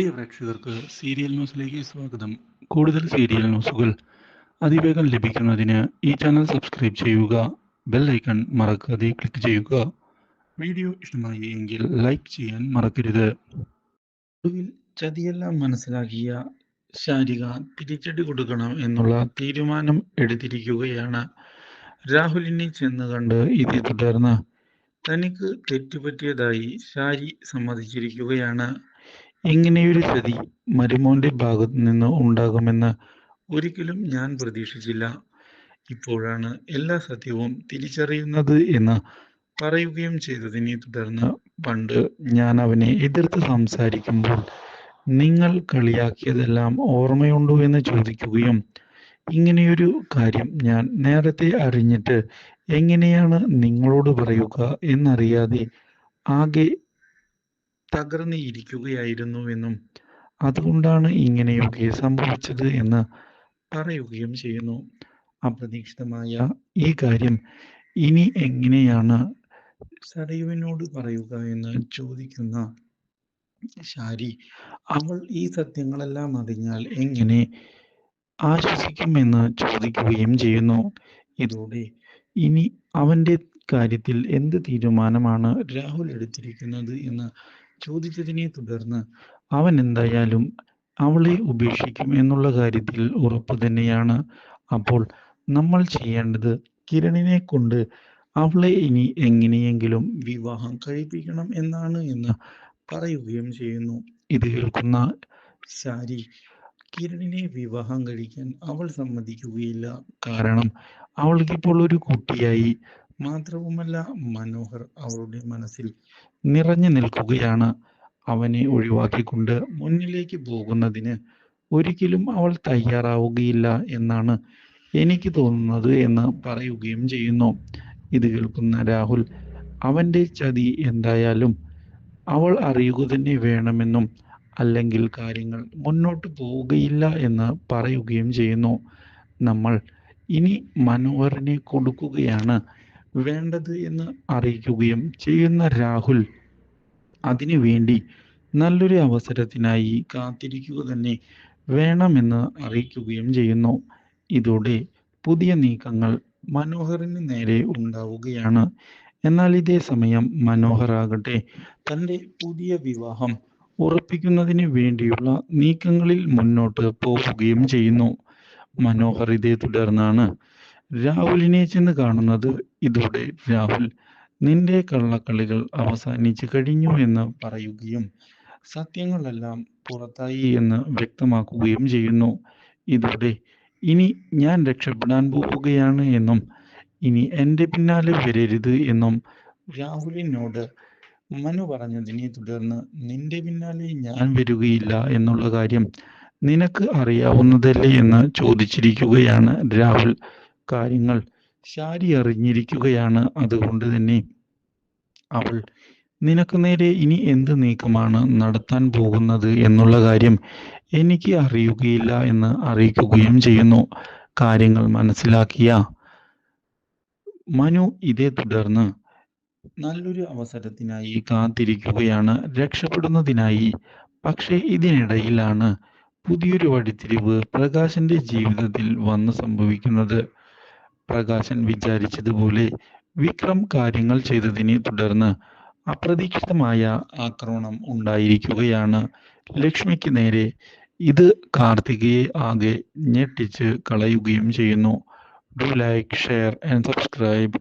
പ്രിയ പ്രേക്ഷകർക്ക് സീരിയൽ ന്യൂസിലേക്ക് സ്വാഗതം. കൂടുതൽ സീരിയൽ ന്യൂസുകൾ അതിവേഗം ലഭിക്കുന്നതിന് ഈ ചാനൽ സബ്സ്ക്രൈബ് ചെയ്യുക ബെൽ ഐക്കൺ മറക്കാതെ ക്ലിക്ക് ചെയ്യുക. വീഡിയോ ഇഷ്ടമായി എങ്കിൽ ലൈക്ക് ചെയ്യാൻ മറക്കരുത്. ഒടുവിൽ ചതിയെല്ലാം മനസ്സിലാക്കിയ ശാരിക തിരിച്ചടി കൊടുക്കണം എന്നുള്ള തീരുമാനം എടുത്തിരിക്കുകയാണ്. രാഹുലിനെ ചെന്ന് കണ്ട് ഇതേ തുടർന്ന് തനിക്ക് തെറ്റുപറ്റിയതായി ഷാരി സമ്മതിച്ചിരിക്കുകയാണ്. ഇങ്ങനെയൊരു ചതി മരുമോന്റെ ഭാഗത്തു നിന്ന് ഉണ്ടാകുമെന്ന് ഒരിക്കലും ഞാൻ പ്രതീക്ഷിച്ചില്ല. ഇപ്പോഴാണ് എല്ലാ സത്യവും തിരിച്ചറിയുന്നത് എന്ന് പറയുകയും ചെയ്തതിനെ തുടർന്ന് പണ്ട് ഞാൻ അവനെ എതിർത്ത് സംസാരിക്കുമ്പോൾ നിങ്ങൾ കളിയാക്കിയതെല്ലാം ഓർമ്മയുണ്ടോ എന്ന് ചോദിക്കുകയും ഇങ്ങനെയൊരു കാര്യം ഞാൻ നേരത്തെ അറിഞ്ഞിട്ട് എങ്ങനെയാണ് നിങ്ങളോട് പറയുക എന്നറിയാതെ ആകെ തകർന്നിരിക്കുകയായിരുന്നുവെന്നും അതുകൊണ്ടാണ് ഇങ്ങനെയൊക്കെ സംഭവിച്ചത് എന്ന് പറയുകയും ചെയ്യുന്നു. അപ്രതീക്ഷിതമായ ഈ കാര്യം ഇനി എങ്ങനെയാണ് സടയുവിനോട് പറയുക എന്ന് ചോദിക്കുന്ന ശാരി അവൾ ഈ സത്യങ്ങളെല്ലാം അറിഞ്ഞാൽ എങ്ങനെ ആശ്വസിക്കുമെന്ന് ചോദിക്കുകയും ചെയ്യുന്നു. ഇതോടെ ഇനി അവന്റെ കാര്യത്തിൽ എന്ത് തീരുമാനമാണ് രാഹുൽ എടുത്തിരിക്കുന്നത് എന്ന് ചോദിച്ചതിനെ തുടർന്ന് അവൻ എന്തായാലും അവളെ ഉപേക്ഷിക്കും എന്നുള്ള കാര്യത്തിൽ ഉറപ്പ് തന്നെയാണ്. അപ്പോൾ നമ്മൾ ചെയ്യേണ്ടത് കിരണിനെ കൊണ്ട് അവളെ ഇനി എങ്ങനെയെങ്കിലും വിവാഹം കഴിപ്പിക്കണം എന്നാണ് എന്ന് പറയുകയും ചെയ്യുന്നു. ഇത് കേൾക്കുന്ന ശാരി കിരണിനെ വിവാഹം കഴിക്കാൻ അവൾ സമ്മതിക്കുകയില്ല. കാരണം അവൾക്കിപ്പോൾ ഒരു കുട്ടിയായി മാത്രവുമല്ല മനോഹർ അവളുടെ മനസ്സിൽ നിറഞ്ഞു നിൽക്കുകയാണ്. അവനെ ഒഴിവാക്കിക്കൊണ്ട് മുന്നിലേക്ക് പോകുന്നതിന് ഒരിക്കലും അവൾ തയ്യാറാവുകയില്ല എന്നാണ് എനിക്ക് തോന്നുന്നത് എന്ന് പറയുകയും ചെയ്യുന്നു. ഇത് കേൾക്കുന്ന രാഹുൽ അവന്റെ ചതി എന്തായാലും അവൾ അറിയുക തന്നെ വേണമെന്നും അല്ലെങ്കിൽ കാര്യങ്ങൾ മുന്നോട്ട് പോവുകയില്ല എന്ന് പറയുകയും ചെയ്യുന്നു. നമ്മൾ ഇനി മനോഹറിനെ കൊടുക്കുകയാണ് വേണ്ടത് എന്ന് അറിയിക്കുകയും ചെയ്യുന്ന രാഹുൽ അതിനു വേണ്ടി നല്ലൊരു അവസരത്തിനായി കാത്തിരിക്കുക തന്നെ വേണമെന്ന് അറിയിക്കുകയും ചെയ്യുന്നു. ഇതോടെ പുതിയ നീക്കങ്ങൾ മനോഹറിന് നേരെ ഉണ്ടാവുകയാണ്. എന്നാൽ ഇതേ സമയം മനോഹർ ആകട്ടെ തന്റെ പുതിയ വിവാഹം ഉറപ്പിക്കുന്നതിന് വേണ്ടിയുള്ള നീക്കങ്ങളിൽ മുന്നോട്ട് പോവുകയും ചെയ്യുന്നു. മനോഹർ ഇതേ തുടർന്നാണ് രാഹുലിനെ ചെന്ന് കാണുന്നത് ഇതോടെ. രാഹുൽ നിന്റെ കള്ളക്കളികൾ അവസാനിച്ചു കഴിഞ്ഞു എന്ന് പറയുകയും സത്യങ്ങളെല്ലാം പുറത്തായി എന്ന് വ്യക്തമാക്കുകയും ചെയ്യുന്നു. ഇതോടെ ഇനി ഞാൻ രക്ഷപ്പെടാൻ പോവുകയാണ് എന്നും ഇനി എന്റെ പിന്നാലെ വരരുത് എന്നും രാഹുലിനോട് മനു പറഞ്ഞതിനെ തുടർന്ന് നിന്റെ പിന്നാലെ ഞാൻ വരികയില്ല എന്നുള്ള കാര്യം നിനക്ക് അറിയാവുന്നതല്ലേ എന്ന് ചോദിച്ചിരിക്കുകയാണ് രാഹുൽ. കാര്യങ്ങൾ ശാരി അറിഞ്ഞിരിക്കുകയാണ് അതുകൊണ്ട് തന്നെ അവൾ നിനക്ക് നേരെ ഇനി എന്ത് നീക്കമാണ് നടത്താൻ പോകുന്നത് എന്നുള്ള കാര്യം എനിക്ക് അറിയുകയില്ല എന്ന് അറിയിക്കുകയും ചെയ്യുന്നു. കാര്യങ്ങൾ മനസ്സിലാക്കിയ മനു ഇതേ തുടർന്ന് നല്ലൊരു അവസരത്തിനായി കാത്തിരിക്കുകയാണ്. രക്ഷപ്പെടുന്നതിനായി. പക്ഷേ ഇതിനിടയിലാണ് പുതിയൊരു വഴിത്തിരിവ് പ്രകാശന്റെ ജീവിതത്തിൽ വന്ന് സംഭവിക്കുന്നത്. പ്രകാശൻ വിചാരിച്ചതുപോലെ വിക്രം കാര്യങ്ങൾ ചെയ്തതിനെ തുടർന്ന് അപ്രതീക്ഷിതമായ ആക്രമണം ഉണ്ടായിരിക്കുകയാണ്. ലക്ഷ്മിക്ക് നേരെ ഇത് കാർത്തികയെ ആകെ ഞെട്ടിച്ച് കളയുകയും ചെയ്യുന്നു. Do like share and subscribe